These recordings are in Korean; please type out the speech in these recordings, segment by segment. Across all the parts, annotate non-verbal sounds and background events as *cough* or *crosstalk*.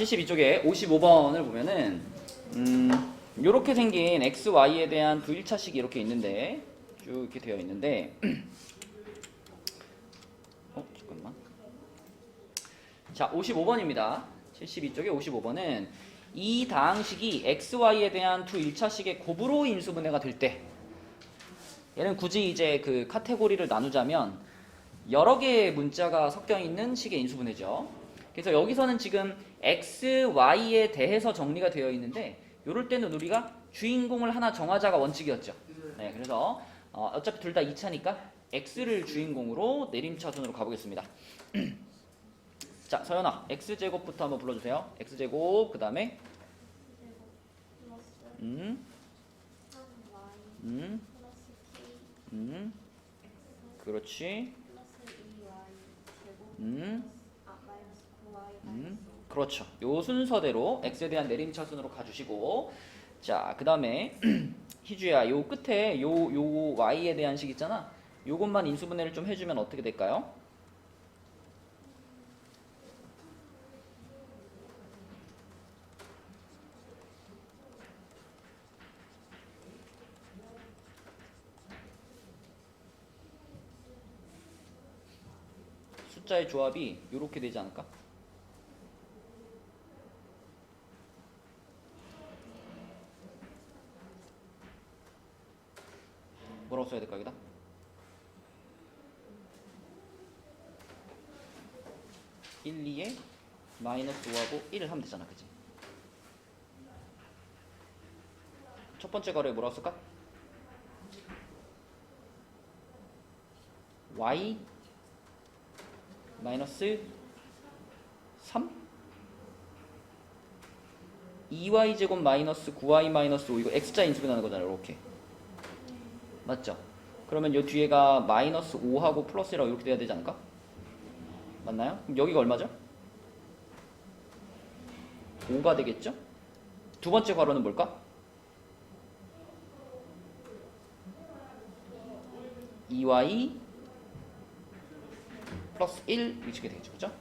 72쪽에 55번을 보면은 음, 이렇게 생긴 x, y에 대한 부일차식이 이렇게 있는데 쭉 이렇게 되어 있는데 *clears throat* 어 잠깐만 자 55번입니다 72쪽에 55번은 이 다항식이 x, y에 대한 두 1차식의 곱으로 인수분해가 될 때 얘는 굳이 이제 그 카테고리를 나누자면 여러 개의 문자가 섞여 있는 식의 인수분해죠. 그래서 여기서는 지금 x, y에 대해서 정리가 되어 있는데 이럴 때는 우리가 주인공을 하나 정하자가 원칙이었죠. 네, 그래서 어, 어차피 둘 다 2차니까 x를 주인공으로 내림차순으로 가보겠습니다. *clears throat* 자, 서연아, x 제곱부터 한번 불러주세요. x 제곱 그 다음에 음, 음, 음, 그렇지, 음. 음, 그렇죠. 요 순서대로 x에 대한 내림차 순으로 가주시고 자, 그 다음에 *clears throat* 희주야, 요 끝에 요, 요 y에 대한 식 있잖아. 요것만 인수분해를 좀 해주면 어떻게 될까요? 숫자의 조합이 요렇게 되지 않을까? 뭐라고 써야 될까 여기다? 일, 2에 마이너스 5하고 1을 하면 되잖아 그지? 첫 번째 거래 뭐라고 쓸까? y 마이너스 3 2y 제곱 마이너스 9y 마이너스 5 이거 x자 인수분하는 거잖아요 이렇게 맞죠? 그러면 요 뒤에가 마이너스 5하고 플러스라고 이렇게 돼야 되지 않을까? 맞나요? 그럼 여기가 얼마죠? 5가 되겠죠? 두 번째 괄호는 뭘까? 2y 플러스 1 이렇게 되겠죠. 그죠?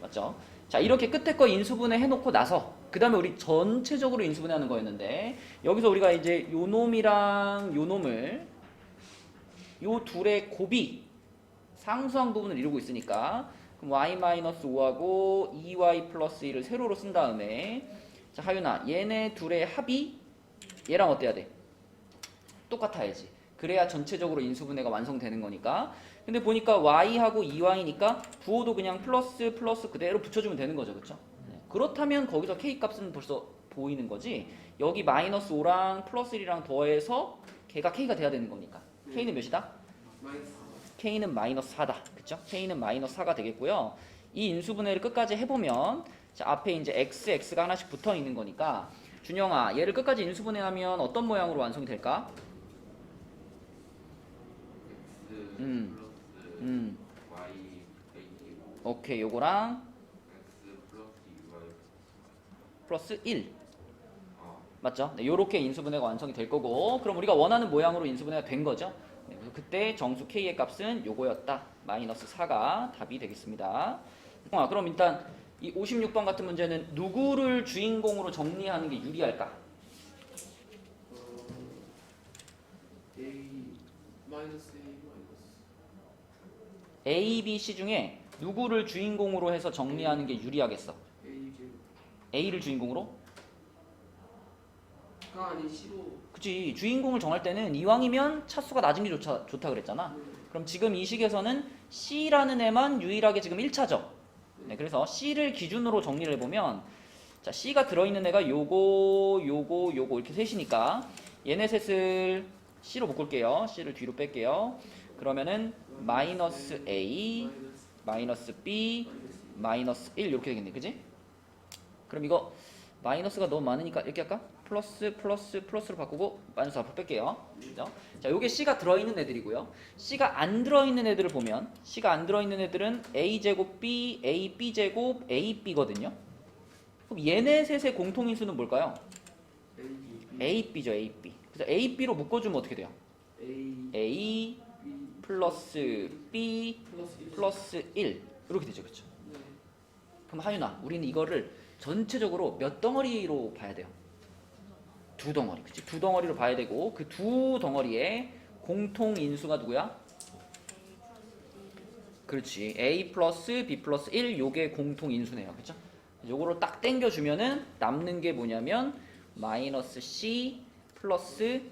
맞죠? 자, 이렇게 끝에 거 인수분해 해놓고 나서 그 다음에 우리 전체적으로 인수분해하는 거였는데 여기서 우리가 이제 요 놈이랑 요 놈을 요 둘의 곱이 상수항 부분을 이루고 있으니까 그럼 y-5하고 2y 플러스 1을 세로로 쓴 다음에 자 하윤아 얘네 둘의 합이 얘랑 어때야 돼? 똑같아야지 그래야 전체적으로 인수분해가 완성되는 거니까 근데 보니까 y하고 2y니까 부호도 그냥 플러스 플러스 그대로 붙여주면 되는 거죠? 네. 그렇다면 거기서 k 값은 벌써 보이는 거지 여기 마이너스 5랑 플러스 1이랑 더해서 걔가 k가 돼야 되는 거니까 k는 몇이다? 마이너스 k는 마이너스 4다. 그쵸? k는 마이너스 4가 되겠고요. 이 인수분해를 끝까지 해보면 자, 앞에 이제 x, x가 하나씩 붙어 있는 거니까 준영아 얘를 끝까지 인수분해하면 어떤 모양으로 완성이 될까? 음. 음, 오케이 요거랑 플러스 2y 플러스 1아 맞죠? 네, 요렇게 인수분해가 완성이 될 거고 그럼 우리가 원하는 모양으로 인수분해가 된 거죠? 네, 그래서 그때 정수 k의 값은 요거였다. 마이너스 4가 답이 되겠습니다. 아, 그럼 일단 이 56번 같은 문제는 누구를 주인공으로 정리하는 게 유리할까? A 마이너스 A B, C 중에 누구를 주인공으로 해서 정리하는 게 유리하겠어? A를 주인공으로? 가 아닌 C로 그치 주인공을 정할 때는 이왕이면 차수가 낮은 게 좋다, 좋다 그랬잖아. 그럼 지금 이 식에서는 C라는 애만 유일하게 지금 1차죠. 네, 그래서 C를 기준으로 정리를 해보면 자 C가 들어있는 애가 요거 요거 요거 이렇게 셋이니까 얘네 셋을 C로 묶을게요. C를 뒤로 뺄게요. 그러면은 마이너스 A 마이너스 B 마이너스 마이너스 1 이렇게 되겠네. 그지? 그럼 이거 마이너스가 너무 많으니까 이렇게 할까? 플러스 플러스 플러스로 바꾸고 마이너스 앞으로 뺄게요 그죠? 자 요게 C가 들어 있는 애들이고요 C가 안 들어 있는 애들을 보면 C가 안 들어 있는 애들은 A제곱 B, AB제곱, AB거든요 그럼 얘네 셋의 공통인수는 뭘까요? A AB죠 AB 그래서 AB로 묶어 주면 어떻게 돼요? A A B 플러스 B 플러스 1 플러스 1 이렇게 되죠 그렇죠? 네. 그럼 하윤아 우리는 이거를 전체적으로 몇 덩어리로 봐야 돼요? 두 덩어리, 그치? 두 덩어리로 봐야 되고 그 두 덩어리의 공통 인수가 누구야? 그렇지. A 플러스 B 플러스 1 요게 공통 인수네요. 그죠? 요거를 딱 땡겨주면은 남는 게 뭐냐면 마이너스 C 플러스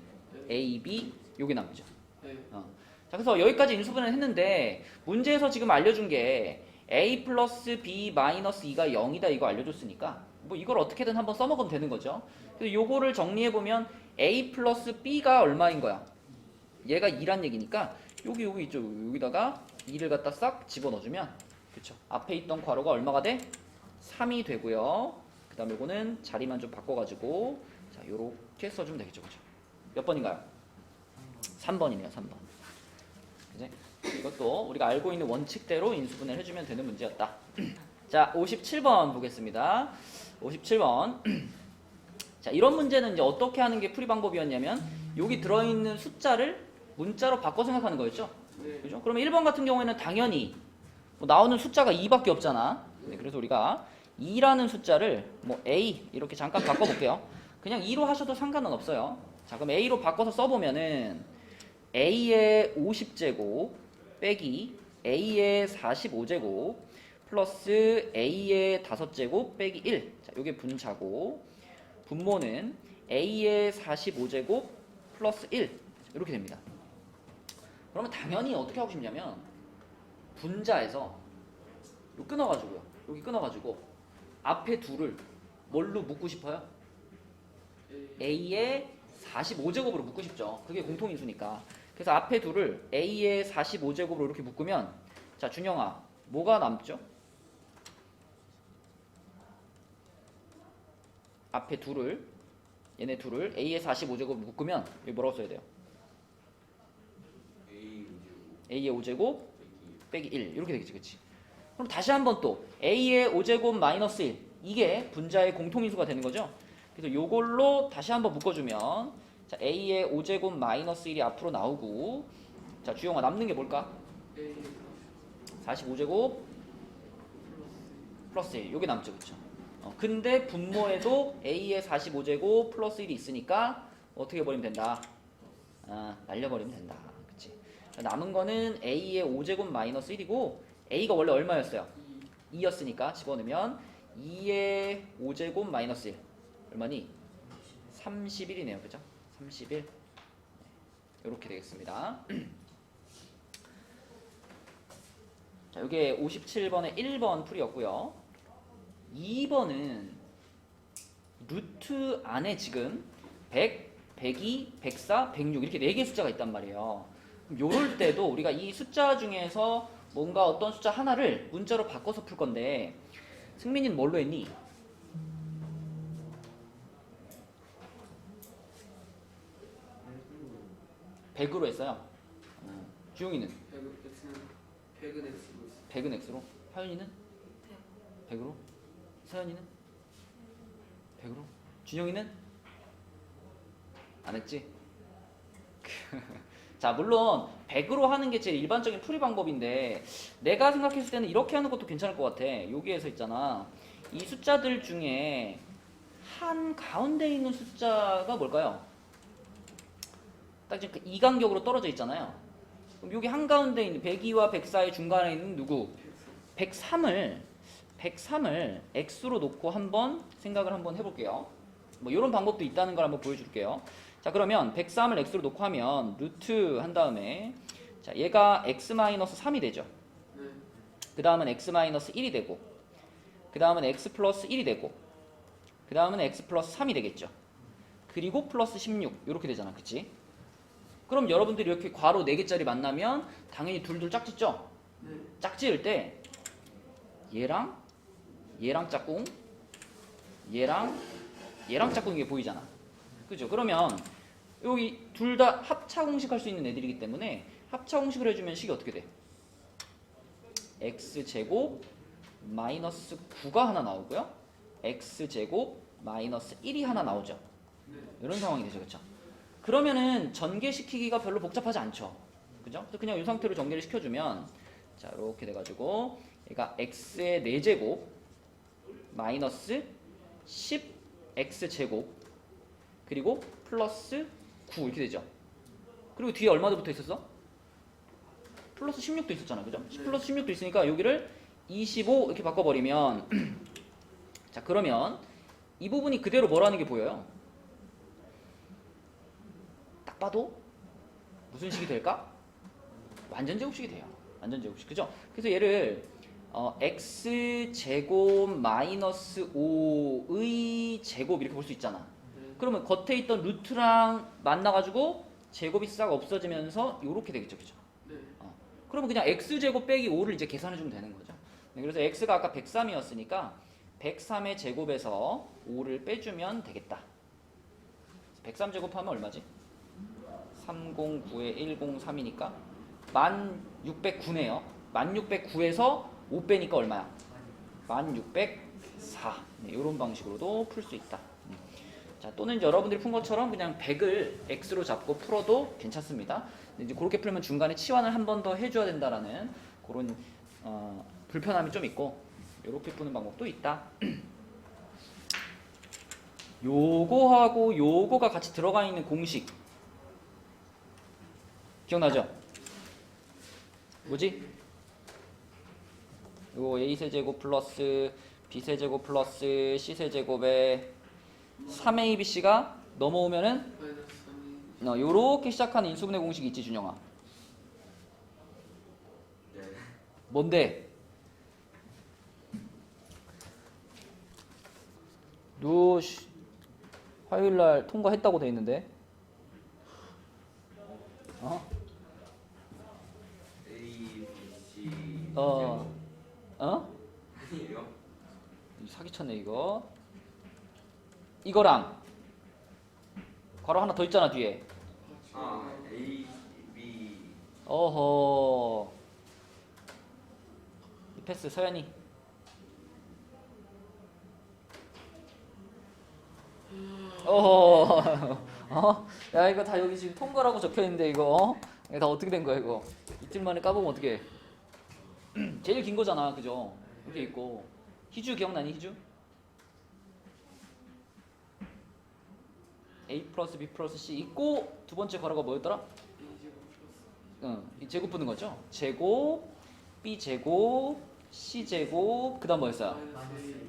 AB 요게 남죠. 네. 어. 자, 그래서 여기까지 인수분해를 했는데 문제에서 지금 알려준 게 a 플러스 b 마이너스 2가 0이다 이거 알려줬으니까 뭐 이걸 어떻게든 한번 써먹으면 되는 거죠. 그래서 요거를 정리해 보면 a 플러스 b가 얼마인 거야? 얘가 2란 얘기니까 여기 여기 있죠. 여기다가 2를 갖다 싹 집어넣어주면 그쵸. 앞에 있던 괄호가 얼마가 돼? 3이 되고요. 그 다음에 요거는 자리만 좀 바꿔가지고 자 요렇게 써주면 되겠죠. 그죠? 몇 번인가요? 3번이네요. 3번. 그지? 이것도 우리가 알고 있는 원칙대로 인수분해를 해주면 되는 문제였다. *clears throat* 자, 57번 보겠습니다. 57번. *clears throat* 자, 이런 문제는 이제 어떻게 하는 게 풀이 방법이었냐면 여기 들어있는 숫자를 문자로 바꿔 생각하는 거였죠. 네. 그죠? 그러면 1번 같은 경우에는 당연히 뭐 나오는 숫자가 2밖에 없잖아. 네, 그래서 우리가 2라는 숫자를 뭐 A 이렇게 잠깐 바꿔 볼게요. 그냥 2로 하셔도 상관은 없어요. 자, 그럼 A로 바꿔서 써 보면은 A의 50제곱 빼기 A의 45제곱 플러스 A의 5제곱 빼기 1. 자, 요게 분자고 분모는 A의 45제곱 플러스 1. 이렇게 됩니다. 그러면 당연히 어떻게 하고 싶냐면 분자에서 요 끊어가지고요. 여기 끊어가지고 앞에 둘을 뭘로 묶고 싶어요? A의 45제곱으로 묶고 싶죠. 그게 공통인수니까. 그래서 앞에 둘을 A의 45제곱으로 이렇게 묶으면 자 준영아 뭐가 남죠? 앞에 둘을 얘네 둘을 A의 45제곱으로 묶으면 여기 뭐라고 써야 돼요? A A의 5제곱 빼기 빼기 1 이렇게 되겠지 그치 그럼 다시 한번 또 a의 5제곱 마이너스 1 이게 분자의 공통인수가 되는 거죠 그래서 요걸로 다시 한번 묶어주면 자 a의 5제곱 마이너스 1이 앞으로 나오고 자 주영아 남는 게 뭘까? A. 45제곱 플러스 1 요게 남죠 그쵸 어, 근데 분모에도 a의 45제곱 플러스 1이 있으니까 어떻게 해버리면 된다 아 날려버리면 된다 그치 자, 남은 거는 a의 5제곱 마이너스 1이고 a가 원래 얼마였어요? 2였으니까 집어넣으면 2의 5제곱 마이너스 1 얼마니? 31이네요 그죠? 31 이렇게 되겠습니다 *clears throat* 자, 이게 57번의 1번 풀이었고요. 2번은 루트 안에 지금 100, 102, 104, 106 이렇게 네개 숫자가 있단 말이에요. 요럴 때도 우리가 이 숫자 중에서 뭔가 어떤 숫자 하나를 문자로 바꿔서 풀 건데 승민이는 뭘로 했니? 100으로 했어요. 어, 주용이는 100은 X는 100은 X로. 100은 X로? 하연이는? 100으로? 서연이는? 100으로? 준영이는? 안 했지? *laughs* 자 물론 100으로 하는 게 제일 일반적인 풀이 방법인데 내가 생각했을 때는 이렇게 하는 것도 괜찮을 것 같아 여기에서 있잖아 이 숫자들 중에 한 가운데 있는 숫자가 뭘까요? 딱 지금 그 이간격으로 떨어져 있잖아요 그럼 여기 한가운데 있는 102와 104의 중간에 있는 누구? 103을 103을 x로 놓고 한번 생각을 한번 해볼게요. 뭐 이런 방법도 있다는 걸 한번 보여줄게요. 자 그러면 103을 x로 놓고 하면 루트 한 다음에 자 얘가 x-3이 되죠. 네. 그 다음은 x-1이 되고 그 다음은 x 플러스 1이 되고 그 다음은 x 플러스 3이 되겠죠. 그리고 플러스 16 이렇게 되잖아. 그치? 그럼 여러분들이 이렇게 괄호 4개짜리 만나면 당연히 둘둘 짝짓죠? 네. 짝지을 때 얘랑 얘랑 짝꿍 얘랑 얘랑 짝꿍 이게 보이잖아. 그죠? 그러면 여기 둘 다 합차 공식할 수 있는 애들이기 때문에 합차 공식을 해주면 식이 어떻게 돼? X제곱 마이너스 9가 하나 나오고요. X제곱 마이너스 1이 하나 나오죠. 네. 이런 상황이 되죠 그쵸? 그러면은 전개시키기가 별로 복잡하지 않죠. 그죠? 그냥 이 상태로 전개를 시켜주면 자 이렇게 돼가지고 얘가 x의 4제곱 마이너스 10x 제곱 그리고 플러스 9 이렇게 되죠. 그리고 뒤에 얼마 더 붙어 있었어? 플러스 16도 있었잖아, 그죠? 네. 플러스 16도 있으니까 여기를 25 이렇게 바꿔버리면 *clears throat* 자 그러면 이 부분이 그대로 뭐라는 게 보여요? 딱 봐도 무슨 식이 될까? 완전 제곱식이 돼요. 완전 제곱식, 그죠? 그래서 얘를 어, x 제곱 마이너스 5의 제곱 이렇게 볼 수 있잖아. 네. 그러면 겉에 있던 루트랑 만나가지고 제곱이 싹 없어지면서 이렇게 되겠죠, 그죠? 네. 그러면 그냥 x 제곱 빼기 5를 이제 계산해 주면 되는 거죠. 네, 그래서 x가 아까 103이었으니까 103의 제곱에서 5를 빼주면 되겠다. 103 제곱하면 얼마지? 309에 103이니까 1609네요. 1609에서 5 빼니까 얼마야? 1604. 네, 이런 방식으로도 풀 수 있다. 음. 자, 또는 여러분들이 푼 것처럼 그냥 100을 x로 잡고 풀어도 괜찮습니다. 이제 그렇게 풀면 중간에 치환을 한 번 더 해줘야 된다라는 그런 어, 불편함이 좀 있고 이렇게 푸는 방법도 있다. *clears throat* 요거하고 요거가 같이 들어가 있는 공식 기억나죠? 뭐지? 요 a 세제곱 플러스 b 세제곱 플러스 c 세제곱에 3abc가 넘어오면은 마이너스 3이 어, 요렇게 시작하는 인수분해 공식 있지 준영아 네. 뭔데? 요 씨, 화요일 날 통과했다고 돼 있는데. 어? A, B, C. 어. 어? 사기쳤네 이거. 이거랑 괄호 하나 더 있잖아 뒤에. 아, A, B. 어허. 패스 서연이. 어허. *laughs* 어? 야 이거 다 여기 지금 통과라고 적혀 있는데 이거. 어? 이거 다 어떻게 된 거야 이거? 이틀 만에 까보면 어떻게? 제일 긴 거잖아, 그죠? 이렇게 있고. 희주 기억나니 희주? A 플러스 B 플러스 C 있고 두 번째 괄호가 뭐였더라? 응, 이 제곱 붙는 거죠? 제곱, B 제곱, C 제곱, 그다음 뭐였어요?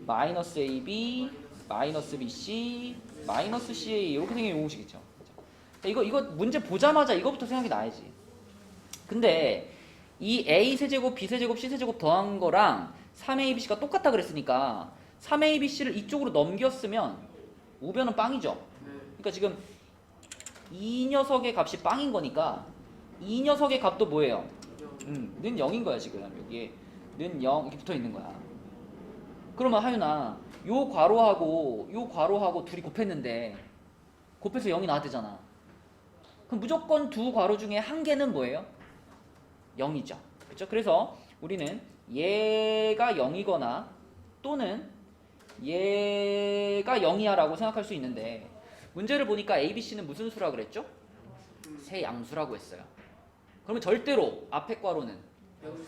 마이너스 AB, 마이너스 BC, 마이너스 CA 이렇게 생긴 공식이죠. 그죠? 이거 이거 문제 보자마자 이거부터 생각이 나야지. 근데 이 A 세제곱, B 세제곱, C 세제곱 더한 거랑 3ABC가 똑같다 그랬으니까 3ABC를 이쪽으로 넘겼으면 우변은 빵이죠. 네. 그러니까 지금 이 녀석의 값이 빵인 거니까 이 녀석의 값도 뭐예요? 영. 음, 는 0인 거야 지금 여기에 는 0 이렇게 붙어 있는 거야. 그러면 하윤아 요 괄호하고 요 괄호하고 둘이 곱했는데 곱해서 0이 나왔대잖아. 그럼 무조건 두 괄호 중에 한 개는 뭐예요? 0이죠. 그렇죠? 그래서 우리는 얘가 0이거나 또는 얘가 0이야라고 생각할 수 있는데 문제를 보니까 A, B, C는 무슨 수라 그랬죠? 세 양수라고 했어요. 그러면 절대로 앞에 괄호는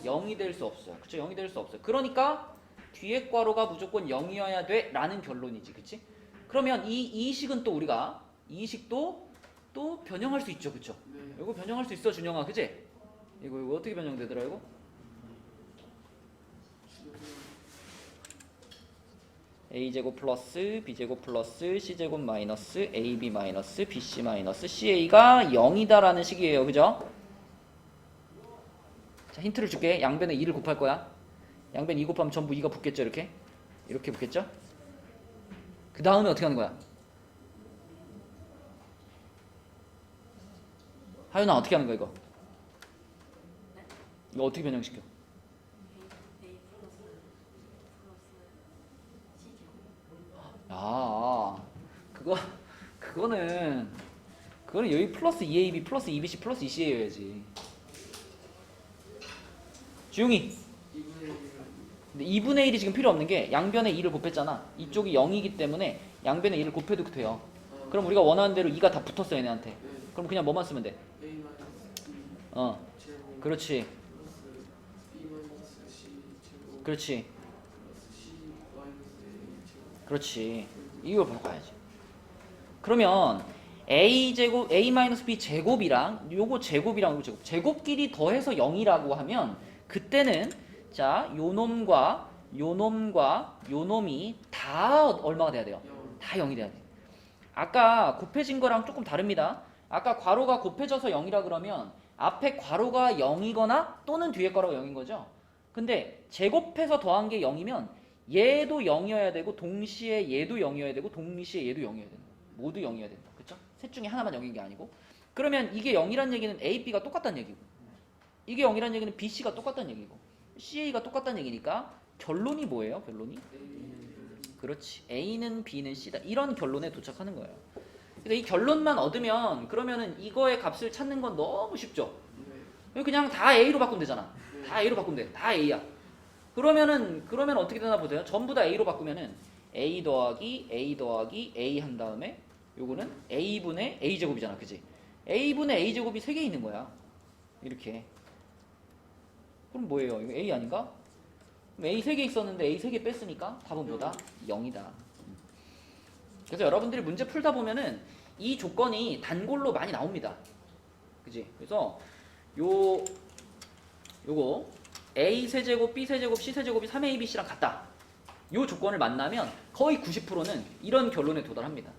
0이 될 수 없어요. 그쵸? 0이 될 수 없어요. 그러니까 뒤에 괄호가 무조건 0이어야 돼 라는 결론이지. 그치? 그러면 이, 이 식은 또 우리가 이 식도 또 변형할 수 있죠. 그쵸? 네. 이거 변형할 수 있어 준영아. 그치? 이거, 이거 어떻게 변형되더라 이거? a제곱 플러스 b제곱 플러스 c제곱 마이너스 ab 마이너스 bc 마이너스 ca가 0이다라는 식이에요. 그죠? 자 힌트를 줄게. 양변에 2를 곱할 거야. 양변 2 곱하면 전부 2가 붙겠죠 이렇게? 이렇게 붙겠죠? 그 다음에 어떻게 하는 거야? 하윤아 어떻게 하는 거야 이거? 이거 어떻게 변형시켜? 아, 그거 그거는 그거는 여기 플러스 2AB 플러스 2BC 플러스 2C여야지. 주용이. 2분의 1이면 근데 2분의 1이 지금 필요 없는 게 양변에 2를 곱했잖아. 이쪽이 0이기 때문에 양변에 2를 곱해도 돼요. 아, 그럼 우리가 원하는 대로 2가 다 붙었어 얘네한테. 네. 그럼 그냥 뭐만 쓰면 돼? 어, 그렇지, 플러스 B 마이너스 C 제곱 그렇지. 그렇지. 이걸 보러 가야지. 그러면 a 제곱 a 마이너스 b 제곱이랑 요거 제곱이랑 요거 제곱 제곱끼리 더해서 0이라고 하면 그때는 자 요 놈과 요 놈과 요 놈이 다 얼마가 돼야 돼요? 다 0이 돼야 돼. 아까 곱해진 거랑 조금 다릅니다. 아까 괄호가 곱해져서 0이라 그러면 앞에 괄호가 0이거나 또는 뒤에 괄호가 0인 거죠. 근데 제곱해서 더한 게 0이면 얘도 0이어야 되고 동시에 얘도 0이어야 되고 동시에 얘도 0이어야 되는 거예요. 모두 0이어야 된다. 그렇죠? 셋 중에 하나만 0인 게 아니고. 그러면 이게 0이란 얘기는 A, B가 똑같다는 얘기고. 이게 0이란 얘기는 B, C가 똑같다는 얘기고. C, A가 똑같다는 얘기니까 결론이 뭐예요? 결론이? 그렇지. A는 B는 C다. 이런 결론에 도착하는 거예요. 그래서 이 결론만 얻으면 그러면은 이거의 값을 찾는 건 너무 쉽죠. 그냥 다 A로 바꾸면 되잖아. 다 A로 바꾸면 돼. 다 A야. 그러면은 그러면 어떻게 되나 보세요. 전부 다 A로 바꾸면은 A 더하기 A 더하기 A 한 다음에 요거는 A분의 A 제곱이잖아. 그지? A분의 A 제곱이 세개 있는 거야. 이렇게. 그럼 뭐예요? 이거 A 아닌가? 그럼 A 세개 있었는데 A 세개 뺐으니까 답은 뭐다? 0이다. 그래서 여러분들이 문제 풀다 보면은 이 조건이 단골로 많이 나옵니다. 그지? 그래서 요 요거 A 세제곱, B 세제곱, C 세제곱이 3ABC랑 같다. 요 조건을 만나면 거의 90%는 이런 결론에 도달합니다.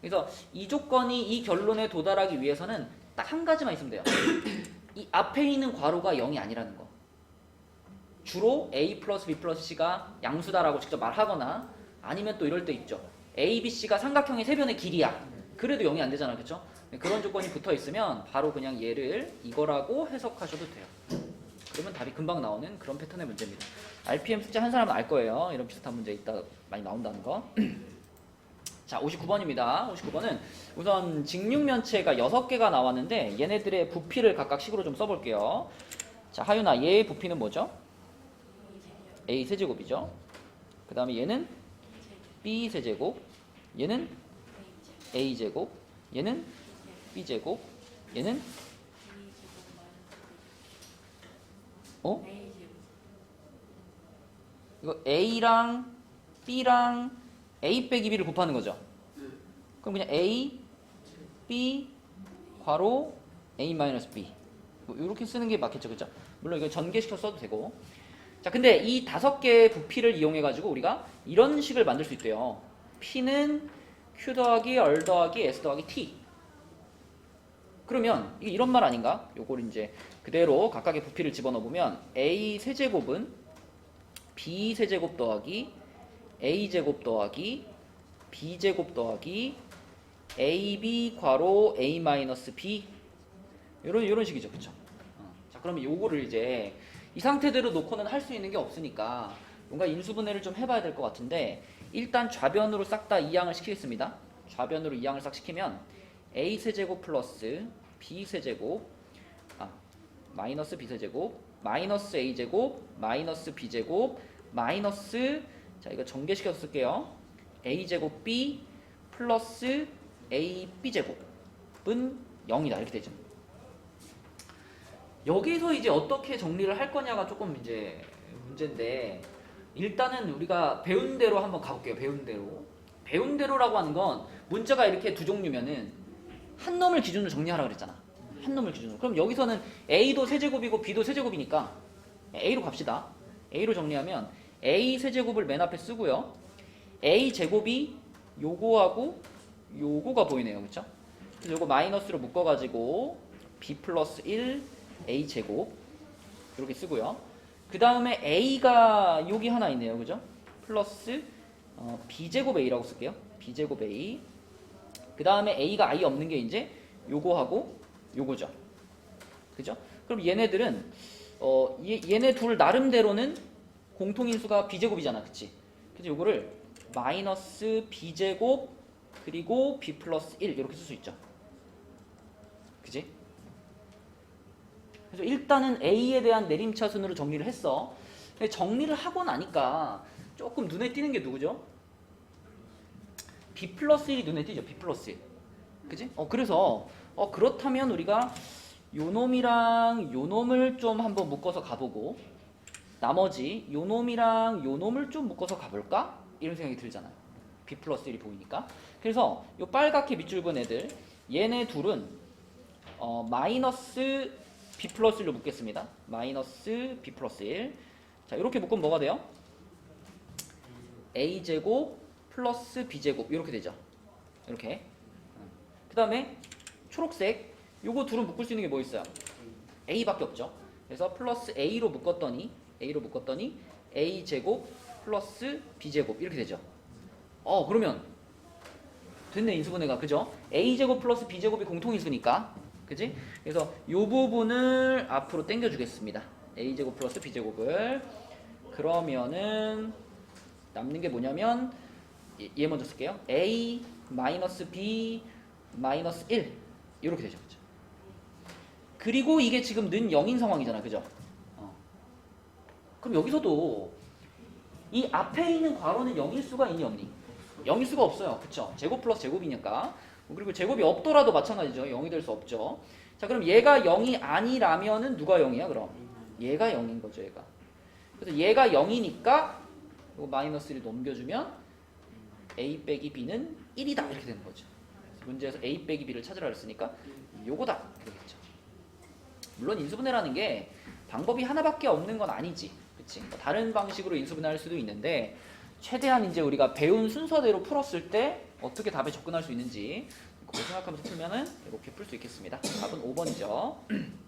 그래서 이 조건이 이 결론에 도달하기 위해서는 딱 한 가지만 있으면 돼요. *coughs* 이 앞에 있는 괄호가 0이 아니라는 거. 주로 A 플러스 B 플러스 C가 양수다라고 직접 말하거나 아니면 또 이럴 때 있죠. A, B, C가 삼각형의 세변의 길이야. 그래도 0이 안 되잖아. 그렇죠? 그런 조건이 붙어 있으면 바로 그냥 얘를 이거라고 해석하셔도 돼요. 그러면 답이 금방 나오는 그런 패턴의 문제입니다. RPM 숙제 한 사람은 알 거예요. 이런 비슷한 문제 있다 많이 나온다는 거. *clears throat* 자, 59번입니다. 59번은 우선 직육면체가 6개가 나왔는데 얘네들의 부피를 각각 식으로 좀 써볼게요. 자, 하윤아, 얘의 부피는 뭐죠? A 세제곱이죠. 그 다음에 얘는 B 세제곱, 얘는 A 제곱, 얘는 B 제곱, 얘는 어? 이거 A랑 B랑 A 빼기 B를 곱하는 거죠. 그럼 그냥 A, B, 괄호 A 마이너스 B 뭐 이렇게 쓰는 게 맞겠죠, 그죠? 물론 이거 전개시켜 써도 되고. 자, 근데 이 다섯 개의 부피를 이용해 가지고 우리가 이런 식을 만들 수 있대요. P는 Q 더하기 R 더하기 S 더하기 T. 그러면 이런 말 아닌가? 요걸 이제 그대로 각각의 부피를 집어넣어 보면 A 세제곱은 B 세제곱 더하기 A 제곱 더하기 B 제곱 더하기 AB 괄호 A 마이너스 B 이런 이런 식이죠, 그렇죠? 자, 그러면 요거를 이제 이 상태대로 놓고는 할 수 있는 게 없으니까 뭔가 인수분해를 좀 해봐야 될 것 같은데 일단 좌변으로 싹 다 이항을 시키겠습니다. 좌변으로 이항을 싹 시키면 A 세제곱 플러스 B 세제곱 아 마이너스 B 세제곱 마이너스 A 제곱 마이너스 B 제곱 마이너스 자 이거 전개시켜서 쓸게요. A 제곱 B 플러스 A B 제곱은 0이다 이렇게 되죠. 여기서 이제 어떻게 정리를 할 거냐가 조금 이제 문제인데 일단은 우리가 배운 대로 한번 가볼게요. 배운 대로. 배운 대로라고 하는 건 문제가 이렇게 두 종류면은 한 놈을 기준으로 정리하라 그랬잖아. 한 놈을 기준으로. 그럼 여기서는 A도 세제곱이고 B도 세제곱이니까 A로 갑시다. A로 정리하면 A 세제곱을 맨 앞에 쓰고요. A 제곱이 요거하고 요거가 보이네요. 그렇죠? 그래서 요거 마이너스로 묶어 가지고 B 플러스 1 A 제곱 이렇게 쓰고요. 그 다음에 A가 여기 하나 있네요. 그죠? 플러스 어, B 제곱 A라고 쓸게요. B 제곱 A. 그 다음에 A가 아예 없는 게 이제 요거하고 요거죠. 그죠? 그럼 얘네들은 어, 얘, 얘네 둘 나름대로는 공통인수가 B 제곱이잖아. 그치? 그래서 요거를 마이너스 B 제곱 그리고 B 플러스 1 이렇게 쓸 수 있죠. 그지? 그래서 일단은 A에 대한 내림차순으로 정리를 했어. 정리를 하고 나니까 조금 눈에 띄는 게 누구죠? B 플러스 1이 눈에 띄죠. B 플러스 1. 그지? 어, 그래서 어, 그렇다면 우리가 요 놈이랑 요 놈을 좀 한번 묶어서 가보고 나머지 요 놈이랑 요 놈을 좀 묶어서 가볼까? 이런 생각이 들잖아요. b 플러스 1이 보이니까. 그래서 요 빨갛게 밑줄 본 애들 얘네 둘은 어, 마이너스 b 플러스 1로 묶겠습니다. 마이너스 b 플러스 1. 자 이렇게 묶으면 뭐가 돼요? a 제곱 플러스 b 제곱 이렇게 되죠. 이렇게. 그 다음에 초록색 요거 둘은 묶을 수 있는 게 뭐 있어요? a밖에 없죠. 그래서 플러스 a로 묶었더니 a로 묶었더니 a 제곱 플러스 b 제곱 이렇게 되죠. 어 그러면 됐네 인수분해가 그죠? a 제곱 플러스 b 제곱이 공통인수니까 그지? 그래서 요 부분을 앞으로 당겨 주겠습니다. a 제곱 플러스 b 제곱을 그러면은 남는 게 뭐냐면 얘- 얘 먼저 쓸게요. a 마이너스 b 마이너스 1 이렇게 되죠. 그죠? 그리고 이게 지금 는 0인 상황이잖아. 그죠? 어. 그럼 여기서도 이 앞에 있는 괄호는 0일 수가 있니 없니? 0일 수가 없어요. 그쵸? 제곱 플러스 제곱이니까. 그리고 제곱이 없더라도 마찬가지죠. 0이 될 수 없죠. 자, 그럼 얘가 0이 아니라면은 누가 0이야, 그럼? 얘가 0인 거죠, 얘가. 그래서 얘가 0이니까 이거 마이너스 1 넘겨주면 a 빼기 b는 1이다 이렇게 되는 거죠. 문제에서 a 빼기 b를 찾으라 그랬으니까 요거다 되겠죠. 물론 인수분해라는 게 방법이 하나밖에 없는 건 아니지. 그치? 뭐 다른 방식으로 인수분해할 수도 있는데 최대한 이제 우리가 배운 순서대로 풀었을 때 어떻게 답에 접근할 수 있는지 그거 생각하면서 풀면은 이렇게 풀 수 있겠습니다. 답은 5번이죠. *clears throat*